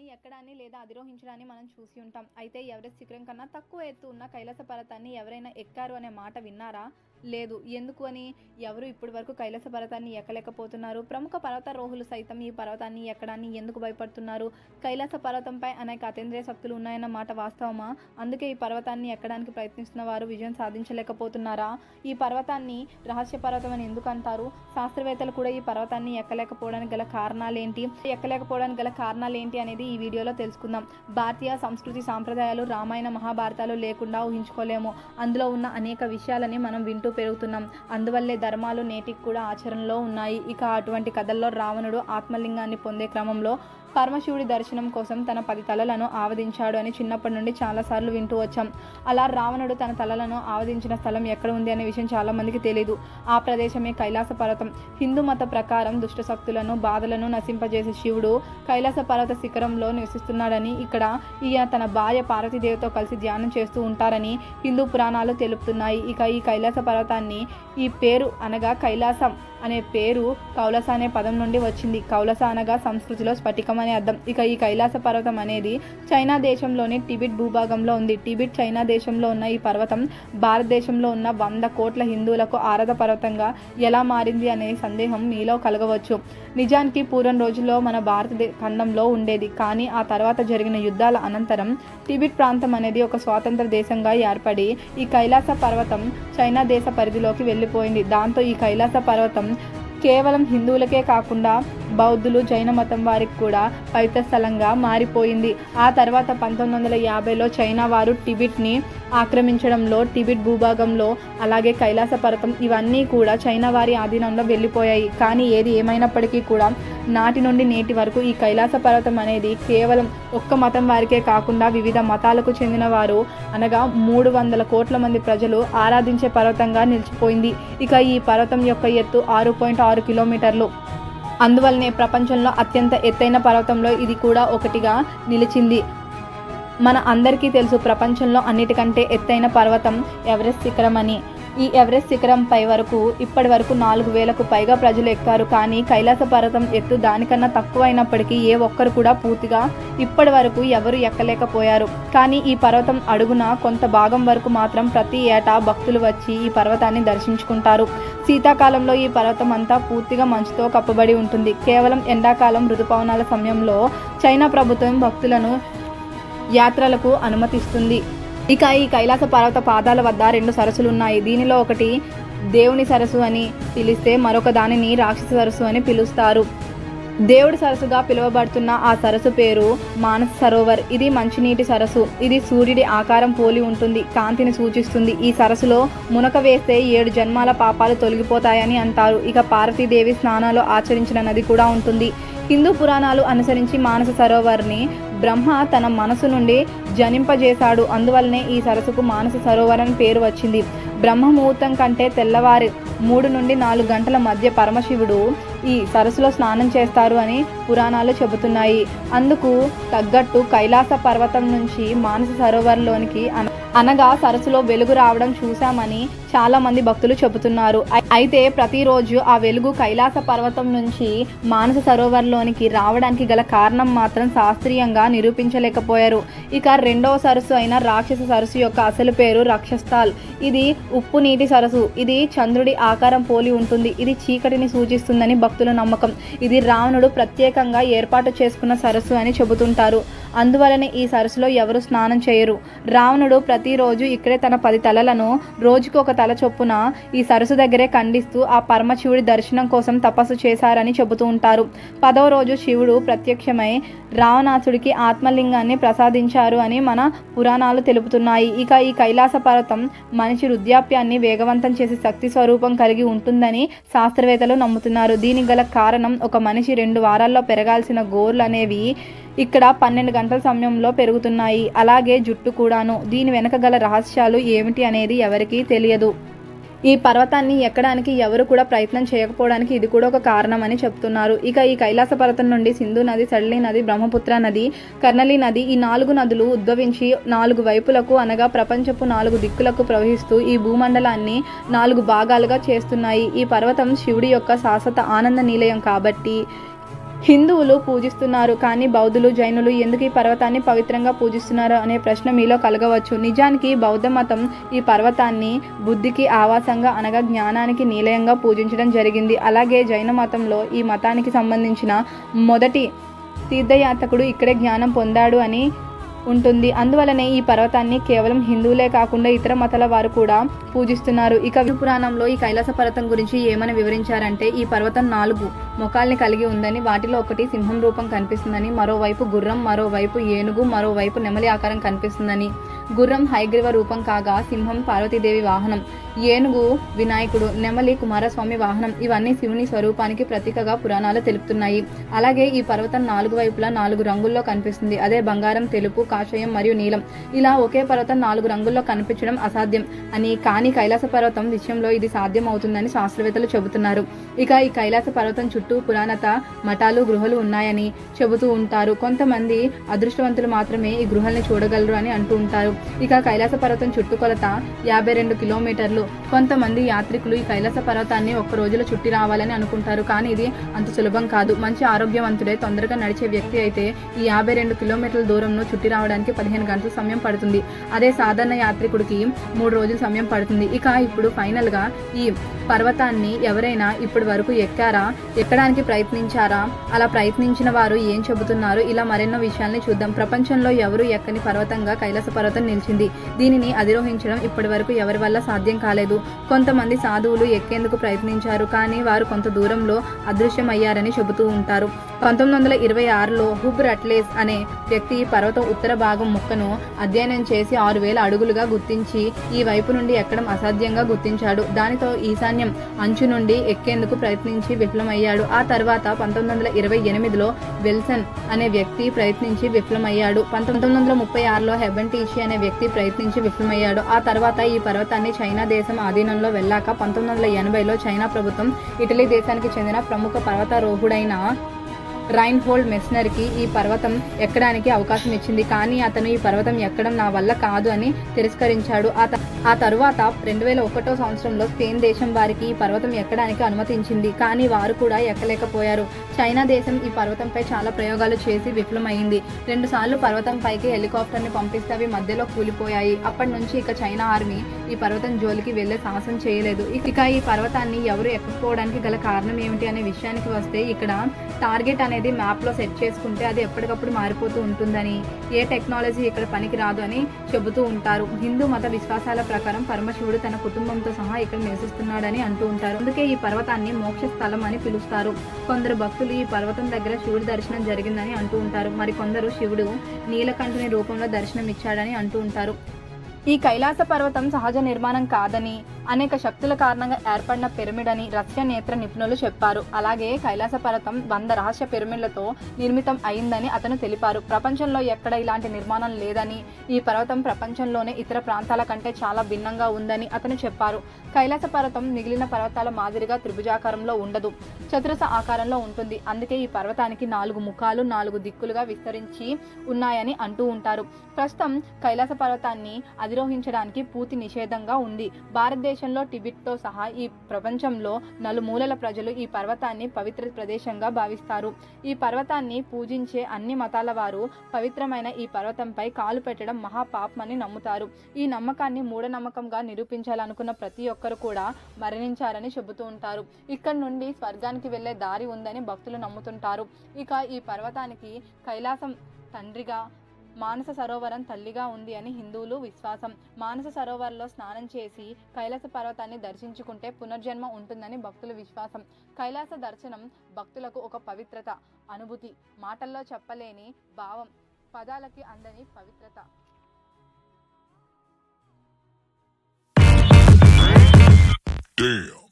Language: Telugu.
పర్వతాన్ని ఎక్కడాన్ని లేదా అధిరోహించడాన్ని మనం చూసి ఉంటాం. అయితే ఎవరెస్ట్ శిఖరం కన్నా తక్కువ ఎత్తు ఉన్న కైలాస పర్వతాన్ని ఎవరైనా ఎక్కారు అనే మాట విన్నారా? లేదు. ఎందుకు అని? ఎవరు ఇప్పటి వరకు కైలాస పర్వతాన్ని ఎక్కలేకపోతున్నారు? ప్రముఖ పర్వతారోహులు సైతం ఈ పర్వతాన్ని ఎక్కడాన్ని ఎందుకు భయపడుతున్నారు? కైలాస పర్వతంపై అనేక అతీంద్రియ శక్తులు ఉన్నాయన్న మాట వాస్తవమా? అందుకే ఈ పర్వతాన్ని ఎక్కడానికి ప్రయత్నిస్తున్న వారు విజయం సాధించలేకపోతున్నారా? ఈ పర్వతాన్ని రహస్య పర్వతం అని ఎందుకు అంటారు? శాస్త్రవేత్తలు కూడా ఈ పర్వతాన్ని ఎక్కలేకపోవడానికి గల కారణాలేంటి? ఎక్కలేకపోవడానికి గల కారణాలేంటి అనేది ఈ వీడియోలో తెలుసుకుందాం. భారతీయ సంస్కృతి సాంప్రదాయాలు రామాయణ మహాభారతాలు లేకుండా ఊహించుకోలేము. అందులో ఉన్న అనేక విషయాలని మనం వింటూ పెరుగుతున్నాం. అందువల్లే ధర్మాలు నేటికి కూడా ఆచరణలో ఉన్నాయి. ఇక అటువంటి కథల్లో రావణుడు ఆత్మలింగాన్ని పొందే క్రమంలో పరమశివుడి దర్శనం కోసం తన పది తలలను ఆవదించాడు అని చిన్నప్పటి నుండి చాలాసార్లు వింటూ వచ్చాం. అలా రావణుడు తన తలలను ఆవదించిన స్థలం ఎక్కడ ఉంది అనే విషయం చాలామందికి తెలియదు ఆ ప్రదేశమే కైలాస పర్వతం హిందూ మత ప్రకారం దుష్టశక్తులను బాధలను నశింపజేసే శివుడు కైలాస పర్వత శిఖరంలో నివసిస్తున్నాడని ఇక్కడ ఈయన తన భార్య పార్వతీదేవితో కలిసి ధ్యానం చేస్తూ ఉంటారని హిందూ పురాణాలు తెలుపుతున్నాయి. ఇక ఈ కైలాస పర్వతాన్ని ఈ పేరు అనగా కైలాసం. అనే పేరు కౌలస అనే పదం నుండి వచ్చింది. కౌలస అనగా సంస్కృతిలో స్ఫటికం అనే అర్థం. ఇక ఈ కైలాస పర్వతం అనేది చైనా దేశంలోని టిబిట్ భూభాగంలో ఉంది. టిబిట్ చైనా దేశంలో ఉన్న ఈ పర్వతం భారతదేశంలో ఉన్న వంద కోట్ల హిందువులకు ఆరాధ పర్వతంగా ఎలా మారింది అనే సందేహం మీలో కలగవచ్చు. నిజానికి పూర్వం రోజుల్లో మన భారత ఖండంలో ఉండేది. కానీ ఆ తర్వాత జరిగిన యుద్ధాల అనంతరం టిబిట్ ప్రాంతం అనేది ఒక స్వాతంత్ర దేశంగా ఏర్పడి ఈ కైలాస పర్వతం చైనా దేశ పరిధిలోకి వెళ్ళిపోయింది. దాంతో ఈ కైలాస పర్వతం కేవలం హిందువులకే కాకుండా బౌద్ధులు జైన మతం వారికి కూడా పవిత్ర స్థలంగా మారిపోయింది. ఆ తర్వాత పంతొమ్మిది వందల యాభైలో చైనా వారు టిబిట్ని ఆక్రమించడంలో టిబిట్ భూభాగంలో అలాగే కైలాస పర్వతం ఇవన్నీ కూడా చైనా వారి ఆధీనంలో వెళ్ళిపోయాయి. కానీ ఏది ఏమైనప్పటికీ కూడా నాటి నుండి నేటి వరకు ఈ కైలాస పర్వతం అనేది కేవలం ఒక్క మతం వారికే కాకుండా వివిధ మతాలకు చెందిన వారు అనగా మూడు వందల కోట్ల మంది ప్రజలు ఆరాధించే పర్వతంగా నిలిచిపోయింది. ఇక ఈ పర్వతం యొక్క ఎత్తు ఆరు పాయింట్ ఆరు కిలోమీటర్లు. అందువల్లనే ప్రపంచంలో అత్యంత ఎత్తైన పర్వతంలో ఇది కూడా ఒకటిగా నిలిచింది. మన అందరికీ తెలుసు ప్రపంచంలో అన్నిటికంటే ఎత్తైన పర్వతం ఎవరెస్ట్ శిఖరం అని. ఈ ఎవరెస్ట్ శిఖరం పై వరకు ఇప్పటి వరకు నాలుగు వేలకు పైగా ప్రజలు ఎక్కారు. కానీ కైలాస పర్వతం ఎత్తు దానికన్నా తక్కువ అయినప్పటికీ ఏ ఒక్కరు కూడా పూర్తిగా ఇప్పటి వరకు ఎవరు ఎక్కలేకపోయారు. కానీ ఈ పర్వతం అడుగున కొంత భాగం వరకు మాత్రం ప్రతి ఏటా భక్తులు వచ్చి ఈ పర్వతాన్ని దర్శించుకుంటారు. శీతాకాలంలో ఈ పర్వతం అంతా పూర్తిగా మంచుతో కప్పబడి ఉంటుంది. కేవలం ఎండాకాలం ఋతుపవనాల సమయంలో చైనా ప్రభుత్వం భక్తులను యాత్రలకు అనుమతిస్తుంది. ఇక ఈ కైలాస పర్వత పాదాల వద్ద రెండు సరస్సులు ఉన్నాయి. దీనిలో ఒకటి దేవుని సరస్సు అని పిలిస్తే మరొక దానిని రాక్షస సరస్సు అని పిలుస్తారు. దేవుడి సరస్సుగా పిలువబడుతున్న ఆ సరస్సు పేరు మానస సరోవర్. ఇది మంచినీటి సరస్సు ఇది సూర్యుడి ఆకారం పోలి ఉంటుంది. కాంతిని సూచిస్తుంది. ఈ సరస్సులో మునక వేస్తే ఏడు జన్మాల పాపాలు తొలగిపోతాయని అంటారు. ఇక పార్వతీదేవి స్నానాలు ఆచరించిన నది కూడా ఉంటుంది. హిందూ పురాణాలు అనుసరించి మానస సరోవర్ని బ్రహ్మ తన మనసు నుండి జనింపజేశాడు. అందువల్లనే ఈ సరస్సుకు మానస సరోవర్ అని పేరు వచ్చింది. బ్రహ్మ ముహూర్తం కంటే తెల్లవారి మూడు నుండి నాలుగు గంటల మధ్య పరమశివుడు ఈ సరస్సులో స్నానం చేస్తారు అని పురాణాలు చెబుతున్నాయి. అందుకు తగ్గట్టు కైలాస పర్వతం నుంచి మానస సరోవర్లోనికి అన- అనగా సరస్సులో వెలుగు రావడం చూశామని చాలా మంది భక్తులు చెబుతున్నారు. అయితే ప్రతిరోజు ఆ వెలుగు కైలాస పర్వతం నుంచి మానస సరోవర్లోనికి రావడానికి గల కారణం మాత్రం శాస్త్రీయంగా నిరూపించలేకపోయారు. ఇక రెండవ సరస్సు అయిన రాక్షస సరస్సు యొక్క అసలు పేరు రాక్షస్థాల్. ఇది ఉప్పు నీటి సరస్సు. ఇది చంద్రుడి ఆకారం పోలి ఉంటుంది. ఇది చీకటిని సూచిస్తుందని భక్తుల నమ్మకం. ఇది రావణుడు ప్రత్యేకంగా ఏర్పాటు చేసుకున్న సరస్సు అని చెబుతుంటారు. అందువలనే ఈ సరస్సులో ఎవరు స్నానం చేయరు. రావణుడు ప్రతిరోజు ఇక్కడే తన పది తలలను రోజుకు ఒక తల చొప్పున ఈ సరస్సు దగ్గరే ఖండిస్తూ ఆ పరమశివుడి దర్శనం కోసం తపస్సు చేశారని చెబుతూ ఉంటారు. పదవ రోజు శివుడు ప్రత్యక్షమై రావణాసుడికి ఆత్మలింగాన్ని ప్రసాదించారు అని మన పురాణాలు తెలుపుతున్నాయి. ఇక ఈ కైలాస పర్వతం మనిషి వృద్ధాప్యాన్ని వేగవంతం చేసే శక్తి స్వరూపం కలిగి ఉంటుందని శాస్త్రవేత్తలు నమ్ముతున్నారు. దీనికి గల కారణం ఒక మనిషి రెండు వారాల్లో పెరగాల్సిన గోర్లు అనేవి ఇక్కడ పన్నెండు గంటల సమయంలో పెరుగుతున్నాయి. అలాగే జుట్టు కూడాను. దీని వెనక గల రహస్యాలు ఏమిటి అనేది ఎవరికీ తెలియదు. ఈ పర్వతాన్ని ఎక్కడానికి ఎవరు కూడా ప్రయత్నం చేయకపోవడానికి ఇది కూడా ఒక కారణం అని చెప్తున్నారు. ఇక ఈ కైలాస పర్వతం నుండి సింధు నది సడలి నది బ్రహ్మపుత్ర నది కర్నలి నది ఈ నాలుగు నదులు ఉద్భవించి నాలుగు వైపులకు అనగా ప్రపంచపు నాలుగు దిక్కులకు ప్రవహిస్తూ ఈ భూమండలాన్ని నాలుగు భాగాలుగా చేస్తున్నాయి. ఈ పర్వతం శివుడి యొక్క శాశ్వత ఆనంద నిలయం కాబట్టి హిందువులు పూజిస్తున్నారు కానీ బౌద్ధులు జైనులు ఎందుకు ఈ పర్వతాన్ని పవిత్రంగా పూజిస్తున్నారు అనే ప్రశ్న మీలో కలగవచ్చు. నిజానికి బౌద్ధ మతం ఈ పర్వతాన్ని బుద్ధికి ఆవాసంగా అనగా జ్ఞానానికి నిలయంగా పూజించడం జరిగింది. అలాగే జైన మతంలో ఈ మతానికి సంబంధించిన మొదటి తీర్థయాత్రకుడు ఇక్కడే జ్ఞానం పొందాడు అని ఉంటుంది. అందువలనే ఈ పర్వతాన్ని కేవలం హిందువులే కాకుండా ఇతర మతాల వారు కూడా పూజిస్తున్నారు. ఇక పురాణంలో ఈ కైలాస పర్వతం గురించి ఏమని వివరించారంటే ఈ పర్వతం నాలుగు ముఖాల్ని కలిగి ఉందని వాటిలో ఒకటి సింహం రూపం కనిపిస్తుందని మరోవైపు గుర్రం మరోవైపు ఏనుగు మరోవైపు నెమలి ఆకారం కనిపిస్తుందని. గుర్రం హైగ్రీవ రూపం కాగా సింహం పార్వతీదేవి వాహనం ఏనుగు వినాయకుడు నెమలి కుమారస్వామి వాహనం ఇవన్నీ శివుని స్వరూపానికి ప్రతీకగా పురాణాలు తెలుపుతున్నాయి. అలాగే ఈ పర్వతం నాలుగు వైపులా నాలుగు రంగుల్లో కనిపిస్తుంది. అదే బంగారం తెలుపు కాషాయం మరియు నీలం. ఇలా ఒకే పర్వతం నాలుగు రంగుల్లో కనిపించడం అసాధ్యం అని కానీ కైలాస పర్వతం విషయంలో ఇది సాధ్యం అవుతుందని శాస్త్రవేత్తలు చెబుతున్నారు. ఇక ఈ కైలాస పర్వతం చుట్టూ పురాణత మఠాలు గృహలు ఉన్నాయని చెబుతూ ఉంటారు. కొంతమంది అదృష్టవంతులు మాత్రమే ఈ గృహల్ని చూడగలరు అని అంటూ ఉంటారు. ఇక కైలాస పర్వతం చుట్టుకొలత యాభై రెండు కిలోమీటర్లు. కొంతమంది యాత్రికులు ఈ కైలాస పర్వతాన్ని ఒక్క రోజులో చుట్టి రావాలని అనుకుంటారు. కానీ ఇది అంత సులభం కాదు. మంచి ఆరోగ్యవంతుడే తొందరగా నడిచే వ్యక్తి అయితే ఈ యాభై రెండు కిలోమీటర్ల దూరంను చుట్టి రావడానికి పదిహేను గంటల సమయం పడుతుంది. అదే సాధారణ యాత్రికుడికి మూడు రోజుల సమయం పడుతుంది. ఇక ఇప్పుడు ఫైనల్గా ఈ పర్వతాన్ని ఎవరైనా ఇప్పటి వరకు ఎక్కారా? ఎక్కడానికి ప్రయత్నించారా? అలా ప్రయత్నించిన వారు ఏం చెబుతున్నారు? ఇలా మరెన్నో విషయాల్ని చూద్దాం. ప్రపంచంలో ఎవరు ఎక్కని పర్వతంగా కైలాస పర్వతం నిలిచింది. దీనిని అధిరోహించడం ఇప్పటి వరకు ఎవరి వల్ల సాధ్యం కాలేదు. కొంతమంది సాధువులు ఎక్కేందుకు ప్రయత్నించారు కానీ వారు కొంత దూరంలో అదృశ్యమయ్యారని చెబుతూ ఉంటారు. పంతొమ్మిది వందల ఇరవై ఆరులో హుబ్ రట్లేస్ అనే వ్యక్తి పర్వతం ఉత్తర భాగం ముక్కను అధ్యయనం చేసి ఆరు వేల అడుగులుగా గుర్తించి ఈ వైపు నుండి ఎక్కడం అసాధ్యంగా గుర్తించాడు. దానితో ఈశాన్యం అంచు నుండి ఎక్కేందుకు ప్రయత్నించి విఫలమయ్యాడు. ఆ తర్వాత పంతొమ్మిది వందల ఇరవై ఎనిమిదిలో విల్సన్ అనే వ్యక్తి ప్రయత్నించి విఫలమయ్యాడు. పంతొమ్మిది వందల ముప్పై ఆరులో హెబెంటీచి అనే వ్యక్తి ప్రయత్నించి విఫలమయ్యాడు. ఆ తర్వాత ఈ పర్వతాన్ని చైనా దేశం ఆధీనంలో వెళ్ళాక పంతొమ్మిది వందల ఎనభైలో చైనా ప్రభుత్వం ఇటలీ దేశానికి చెందిన ప్రముఖ పర్వతారోహుడైన రైన్హోల్డ్ మెస్నర్కి ఈ పర్వతం ఎక్కడానికి అవకాశం ఇచ్చింది. కానీ అతను ఈ పర్వతం ఎక్కడం నా వల్ల కాదు అని తిరస్కరించాడు. ఆ ఆ తరువాత రెండు వేల ఒకటో సంవత్సరంలో స్పెయిన్ దేశం వారికి ఈ పర్వతం ఎక్కడానికి అనుమతించింది. కానీ వారు కూడా ఎక్కలేకపోయారు. చైనా దేశం ఈ పర్వతంపై చాలా ప్రయోగాలు చేసి విఫలమైంది. రెండుసార్లు పర్వతంపైకి పర్వతం పైకి హెలికాప్టర్ని పంపిస్తే అవి మధ్యలో కూలిపోయాయి. అప్పటి నుంచి ఇక చైనా ఆర్మీ ఈ పర్వతం జోలికి వెళ్ళే సాహసం చేయలేదు. ఇక ఈ పర్వతాన్ని ఎవరు ఎక్కకపోవడానికి గల కారణం ఏమిటి అనే విషయానికి వస్తే ఇక్కడ టార్గెట్ అనేది మ్యాప్లో సెట్ చేసుకుంటే అది ఎప్పటికప్పుడు మారిపోతూ ఉంటుందని ఏ టెక్నాలజీ ఇక్కడ పనికి రాదు అని చెబుతూ ఉంటారు. హిందూ మత విశ్వాసాల ప్రకారం పరమశివుడు తన కుటుంబంతో సహా ఇక్కడ నివసిస్తున్నాడని అంటూ ఉంటారు. అందుకే ఈ పర్వతాన్ని మోక్ష స్థలం అని పిలుస్తారు. కొందరు భక్తులు ఈ పర్వతం దగ్గర శివుడి దర్శనం జరిగిందని అంటూ ఉంటారు. మరి కొందరు శివుడు నీలకంఠుని రూపంలో దర్శనం ఇచ్చాడని అంటూ ఉంటారు. ఈ కైలాస పర్వతం సహజ నిర్మాణం కాదని అనేక శక్తుల కారణంగా ఏర్పడిన పిరమిడ్ అని రష్యా నేత్ర నిపుణులు చెప్పారు. అలాగే కైలాస పర్వతం వంద రహస్య పిరమిడ్లతో నిర్మితం అయిందని అతను తెలిపారు. ప్రపంచంలో ఎక్కడ ఇలాంటి నిర్మాణం లేదని ఈ పర్వతం ప్రపంచంలోనే ఇతర ప్రాంతాల కంటే చాలా భిన్నంగా ఉందని అతను చెప్పారు. కైలాస పర్వతం మిగిలిన పర్వతాల మాదిరిగా త్రిభుజాకారంలో ఉండదు. చతురస ఆకారంలో ఉంటుంది. అందుకే ఈ పర్వతానికి నాలుగు ముఖాలు నాలుగు దిక్కులుగా విస్తరించి ఉన్నాయని అంటూ ఉంటారు. ప్రస్తుతం కైలాస పర్వతాన్ని అధిరోహించడానికి పూర్తి నిషేధంగా ఉంది. దేశంలో టిబెట్తో సహా ఈ ప్రపంచంలో నలుమూలల ప్రజలు ఈ పర్వతాన్ని పవిత్ర ప్రదేశంగా భావిస్తారు. ఈ పర్వతాన్ని పూజించే అన్ని మతాల వారు పవిత్రమైన ఈ పర్వతంపై కాలు పెట్టడం మహాపాపమని నమ్ముతారు. ఈ నమ్మకాన్ని మూఢనమ్మకంగా నిరూపించాలనుకున్న ప్రతి ఒక్కరు కూడా మరణించారని చెబుతూ ఉంటారు. ఇక్కడ నుండి స్వర్గానికి వెళ్ళే దారి ఉందని భక్తులు నమ్ముతుంటారు. ఇక ఈ పర్వతానికి కైలాసం తండ్రిగా మానస సరోవరం తల్లిగా ఉంది అని హిందువులు విశ్వాసం. మానస సరోవరంలో స్నానం చేసి కైలాస పర్వతాన్ని దర్శించుకుంటే పునర్జన్మ ఉంటుందని భక్తుల విశ్వాసం. కైలాస దర్శనం భక్తులకు ఒక పవిత్రత అనుభూతి. మాటల్లో చెప్పలేని భావం పదాలకి అందని పవిత్రత. Damn.